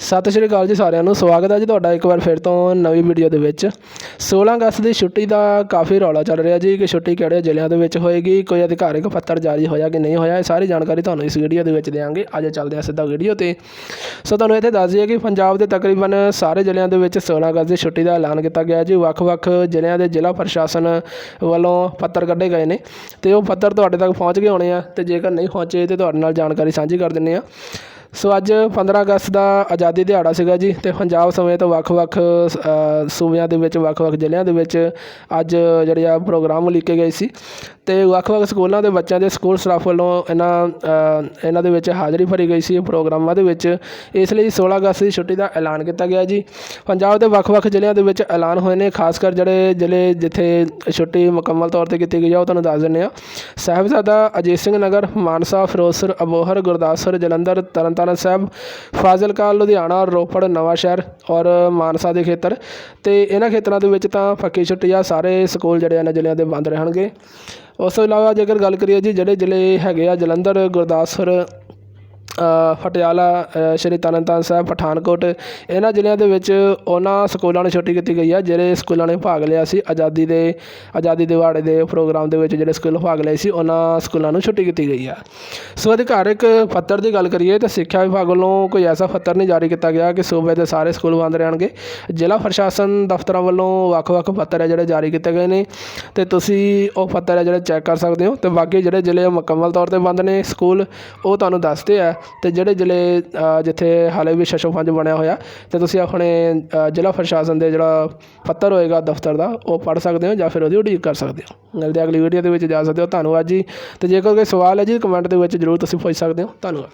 ਸਤਿ ਸ਼੍ਰੀ ਅਕਾਲ ਜੀ ਸਾਰਿਆਂ ਨੂੰ, ਸਵਾਗਤ ਹੈ ਜੀ ਤੁਹਾਡਾ ਇੱਕ ਵਾਰ ਫਿਰ ਤੋਂ ਨਵੀਂ ਵੀਡੀਓ ਦੇ ਵਿੱਚ। 16 ਅਗਸਤ ਦੀ ਛੁੱਟੀ ਦਾ ਕਾਫੀ ਰੌਲਾ ਚੱਲ ਰਿਹਾ ਜੀ ਕਿ ਛੁੱਟੀ ਕਿਹੜੇ ਜ਼ਿਲ੍ਹਿਆਂ ਦੇ ਵਿੱਚ ਹੋਏਗੀ, ਕੋਈ ਅਧਿਕਾਰਿਕ ਪੱਤਰ ਜਾਰੀ ਹੋਇਆ ਕਿ ਨਹੀਂ ਹੋਇਆ, ਇਹ ਸਾਰੀ ਜਾਣਕਾਰੀ ਤੁਹਾਨੂੰ ਇਸ ਵੀਡੀਓ ਦੇ ਵਿੱਚ ਦੇਵਾਂਗੇ ਅੱਜ ਚੱਲਦੇ ਹਾਂ ਸਿੱਧਾ ਵੀਡੀਓ ਤੇ। ਸੋ ਤੁਹਾਨੂੰ ਇੱਥੇ ਦੱਸ ਦਈਏ ਕਿ ਪੰਜਾਬ ਦੇ ਤਕਰੀਬਨ ਸਾਰੇ ਜ਼ਿਲ੍ਹਿਆਂ ਦੇ ਵਿੱਚ 16 ਅਗਸਤ ਦੀ ਛੁੱਟੀ ਦਾ ਐਲਾਨ ਕੀਤਾ ਗਿਆ ਜੀ। ਵੱਖ-ਵੱਖ ਜ਼ਿਲ੍ਹਿਆਂ ਦੇ ਜ਼ਿਲ੍ਹਾ ਪ੍ਰਸ਼ਾਸਨ ਵੱਲੋਂ ਪੱਤਰ ਕੱਢੇ ਗਏ ਨੇ ਤੇ ਉਹ ਪੱਤਰ ਤੁਹਾਡੇ ਤੱਕ ਪਹੁੰਚ ਗਏ ਹੋਣੇ ਆ ਤੇ ਜੇਕਰ ਨਹੀਂ ਪਹੁੰਚੇ ਤੇ ਤੁਹਾਡੇ ਨਾਲ ਜਾਣਕਾਰੀ ਸਾਂਝੀ ਕਰ ਦਿੰਨੇ ਆ ਸੋ ਅੱਜ 15 ਅਗਸਤ ਦਾ ਆਜ਼ਾਦੀ ਦਿਹਾੜਾ ਸੀਗਾ ਜੀ ਤੇ ਪੰਜਾਬ ਸਮੇਤ ਵੱਖ-ਵੱਖ ਸੂਬਿਆਂ ਦੇ ਵਿੱਚ ਵੱਖ-ਵੱਖ ਜ਼ਿਲ੍ਹਿਆਂ ਦੇ ਵਿੱਚ ਅੱਜ ਜਿਹੜੇ ਆ ਪ੍ਰੋਗਰਾਮ ਲਿਖੇ ਗਏ ਸੀ ਤੇ ਵੱਖ-ਵੱਖ ਸਕੂਲਾਂ ਦੇ ਬੱਚਿਆਂ ਦੇ ਸਕੂਲ ਸਟਾਫ ਵੱਲੋਂ ਇਹਨਾਂ ਇਹਨਾਂ ਦੇ ਵਿੱਚ ਹਾਜ਼ਰੀ ਭਰੀ ਗਈ ਸੀ ਪ੍ਰੋਗਰਾਮਾਂ ਦੇ ਵਿੱਚ। ਇਸ ਲਈ 16 ਅਗਸਤ ਦੀ ਛੁੱਟੀ ਦਾ ਐਲਾਨ ਕੀਤਾ ਗਿਆ ਜੀ। ਪੰਜਾਬ ਦੇ ਵੱਖ-ਵੱਖ ਜ਼ਿਲ੍ਹਿਆਂ ਦੇ ਵਿੱਚ ਐਲਾਨ ਹੋਏ ਨੇ, ਖਾਸ ਕਰ ਜਿਹੜੇ ਜ਼ਿਲ੍ਹੇ ਜਿੱਥੇ ਛੁੱਟੀ ਮੁਕੰਮਲ ਤੌਰ ਤੇ ਕੀਤੀ ਗਈ ਆ, ਉਹ ਤੁਹਾਨੂੰ ਦੱਸ ਦਿੰਨੇ ਆ ਸਾਹਿਬਜ਼ਾਦਾ ਅਜੀਤ ਸਿੰਘ ਨਗਰ, ਮਾਨਸਾ, ਫਿਰੋਜ਼ਪੁਰ, ਅਬੋਹਰ, ਗੁਰਦਾਸਪੁਰ, ਜਲੰਧਰ, ਤਰਨਤਾਰਨ ਸਾਹਿਬ, ਫਾਜ਼ਿਲਕਾ, ਲੁਧਿਆਣਾ, ਰੋਪੜ, ਨਵਾਂ ਸ਼ਹਿਰ ਔਰ ਮਾਨਸਾ ਦੇ ਖੇਤਰ। ਤੇ ਇਹਨਾਂ ਖੇਤਰਾਂ ਦੇ ਵਿੱਚ ਤਾਂ ਪੱਕੀ ਛੁੱਟੀ ਆ ਸਾਰੇ ਸਕੂਲ ਜਿਹੜੇ ਇਹਨਾਂ ਜ਼ਿਲ੍ਹਿਆਂ ਦੇ ਬੰਦ ਰਹਿਣਗੇ। ਉਸ ਤੋਂ ਇਲਾਵਾ ਜੇਕਰ ਗੱਲ ਕਰੀਏ ਜੀ, ਜਿਹੜੇ ਜ਼ਿਲ੍ਹੇ ਹੈਗੇ ਆ ਜਲੰਧਰ, ਗੁਰਦਾਸਪੁਰ ਪਟਿਆਲਾ ਸ਼੍ਰੀ ਤਰਨ ਤਾਰਨ ਸਾਹਿਬ, ਪਠਾਨਕੋਟ, ਇਹਨਾਂ ਜ਼ਿਲ੍ਹਿਆਂ ਦੇ ਵਿੱਚ ਉਹਨਾਂ ਸਕੂਲਾਂ ਨੂੰ ਛੁੱਟੀ ਕੀਤੀ ਗਈ ਆ ਜਿਹੜੇ ਸਕੂਲਾਂ ਨੇ ਭਾਗ ਲਿਆ ਸੀ, ਆਜ਼ਾਦੀ ਦੇ, ਆਜ਼ਾਦੀ ਦਿਹਾੜੇ ਦੇ ਪ੍ਰੋਗਰਾਮ ਦੇ ਵਿੱਚ ਜਿਹੜੇ ਸਕੂਲ ਭਾਗ ਲਏ ਸੀ, ਉਹਨਾਂ ਸਕੂਲਾਂ ਨੂੰ ਛੁੱਟੀ ਕੀਤੀ ਗਈ ਆ ਸੋ ਅਧਿਕਾਰਕ ਪੱਤਰ ਦੀ ਗੱਲ ਕਰੀਏ ਤਾਂ ਸਿੱਖਿਆ ਵਿਭਾਗ ਵੱਲੋਂ ਕੋਈ ਐਸਾ ਪੱਤਰ ਨਹੀਂ ਜਾਰੀ ਕੀਤਾ ਗਿਆ ਕਿ ਸੂਬੇ ਦੇ ਸਾਰੇ ਸਕੂਲ ਬੰਦ ਰਹਿਣਗੇ। ਜ਼ਿਲ੍ਹਾ ਪ੍ਰਸ਼ਾਸਨ ਦਫ਼ਤਰਾਂ ਵੱਲੋਂ ਵੱਖ-ਵੱਖ ਪੱਤਰ ਹੈ ਜਿਹੜੇ ਜਾਰੀ ਕੀਤੇ ਗਏ ਨੇ ਤੇ ਤੁਸੀਂ ਉਹ ਪੱਤਰ ਹੈ ਜਿਹੜੇ ਚੈੱਕ ਕਰ ਸਕਦੇ ਹੋ ਤੇ ਬਾਕੀ ਜਿਹੜੇ ਜ਼ਿਲ੍ਹੇ ਮੁਕੰਮਲ ਤੌਰ ਤੇ ਬੰਦ ਨੇ ਸਕੂਲ, ਉਹ ਤੁਹਾਨੂੰ ਦੱਸਦੇ ਆ। ਅਤੇ ਜਿਹੜੇ ਜ਼ਿਲ੍ਹੇ ਜਿੱਥੇ ਹਾਲੇ ਵੀ ਸ਼ਸ਼ੋ ਪੰਜ ਬਣਿਆ ਹੋਇਆ ਅਤੇ ਤੁਸੀਂ ਆਪਣੇ ਜ਼ਿਲ੍ਹਾ ਪ੍ਰਸ਼ਾਸਨ ਦੇ ਜਿਹੜਾ ਪੱਤਰ ਹੋਏਗਾ, ਦਫ਼ਤਰ ਦਾ, ਉਹ ਪੜ੍ਹ ਸਕਦੇ ਹੋ ਜਾਂ ਫਿਰ ਉਹਦੀ ਉਡੀਕ ਕਰ ਸਕਦੇ ਹੋ। ਮਿਲਦੇ ਅਗਲੀ ਵੀਡੀਓ ਦੇ ਵਿੱਚ, ਜਾ ਸਕਦੇ ਹੋ। ਧੰਨਵਾਦ ਜੀ। ਅਤੇ ਜੇਕਰ ਕੋਈ ਸਵਾਲ ਹੈ ਜੀ ਕਮੈਂਟ ਦੇ ਵਿੱਚ ਜ਼ਰੂਰ ਤੁਸੀਂ ਪੁੱਛ ਸਕਦੇ ਹੋ। ਧੰਨਵਾਦ।